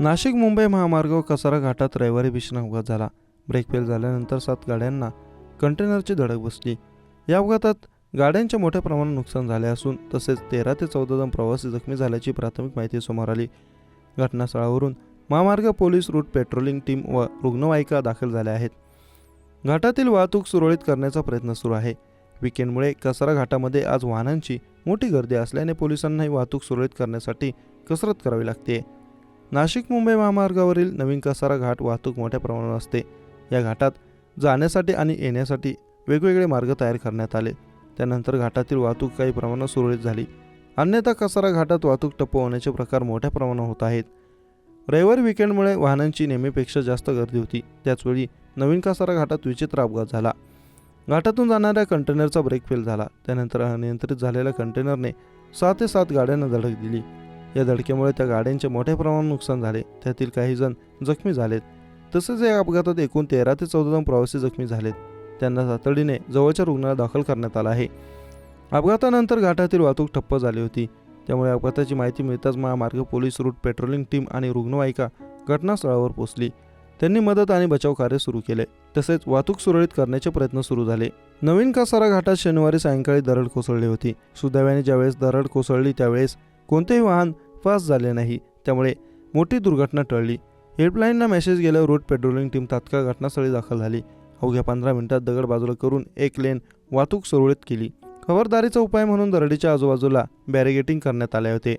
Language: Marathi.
नाशिक मुंबई महामार्गावर कसारा घाटात रविवारी भीषण अपघात झाला. ब्रेक फेल झाल्यानंतर सात गाड्यांना कंटेनरची धडक बसली. या अपघातात गाड्यांच्या मोठ्या प्रमाणात नुकसान झाले असून तसेच तेरा ते चौदा जण प्रवासी जखमी झाल्याची प्राथमिक माहिती समोर आली. घटनास्थळावरून महामार्ग पोलीस रूट पेट्रोलिंग टीम व रुग्णवाहिका दाखल झाल्या आहेत. घाटातील वाहतूक सुरळीत करण्याचा प्रयत्न सुरू आहे. विकेंडमुळे कसारा घाटामध्ये आज वाहनांची मोठी गर्दी असल्याने पोलिसांनाही वाहतूक सुरळीत करण्यासाठी कसरत करावी लागते नाशिक मुंबई महामार्गावरील नवीन कसारा घाट वाहतूक मोठ्या प्रमाणावर असते. या घाटात जाण्यासाठी आणि येण्यासाठी वेगवेगळे मार्ग तयार करण्यात आले. त्यानंतर घाटातील वाहतूक काही प्रमाणात सुरळीत झाली. अन्यथा कसारा घाटात वाहतूक टप्प होण्याचे प्रकार मोठ्या प्रमाणावर होत आहेत. रविवारी विकेंडमुळे वाहनांची नेहमीपेक्षा जास्त गर्दी होती. त्याचवेळी नवीन कसारा घाटात विचित्र अपघात झाला. घाटातून जाणाऱ्या कंटेनरचा ब्रेक फेल झाला. त्यानंतर अनियंत्रित झालेल्या कंटेनरने सहा ते सात गाड्यांना धडक दिली. या धडकेमुळे त्या गाड्यांचे मोठ्या प्रमाणात नुकसान झाले. त्यातील काही जण जखमी झालेत. तसेच या अपघातात एकूण तेरा ते चौदा जण प्रवासी जखमी झालेत. त्यांना तातडीने जवळच्या रुग्णालयात दाखल करण्यात आला आहे. अपघातानंतर घाटातील वाहतूक ठप्प झाली होती. त्यामुळे अपघाताची माहिती मिळताच महामार्ग पोलीस रूट पेट्रोलिंग टीम आणि रुग्णवाहिका घटनास्थळावर पोहोचली. त्यांनी मदत आणि बचाव कार्य सुरू केले. तसेच वाहतूक सुरळीत करण्याचे प्रयत्न सुरू झाले. नवीन कासारा घाटात शनिवारी सायंकाळी दरड कोसळली होती. सुदैवाने ज्यावेळेस दरड कोसळली त्यावेळेस कोणतेही वाहन पास झाले नाही. त्यामुळे मोठी दुर्घटना टळली. हेल्पलाईनला मेसेज गेल्यावर रूट पेट्रोलिंग टीम तात्काळ घटनास्थळी दाखल झाली. अवघ्या पंधरा मिनिटात दगड बाजूला करून एक लेन वाहतूक सुरळीत केली. खबरदारीचा उपाय म्हणून दरडीच्या आजूबाजूला बॅरिगेटिंग करण्यात आले होते.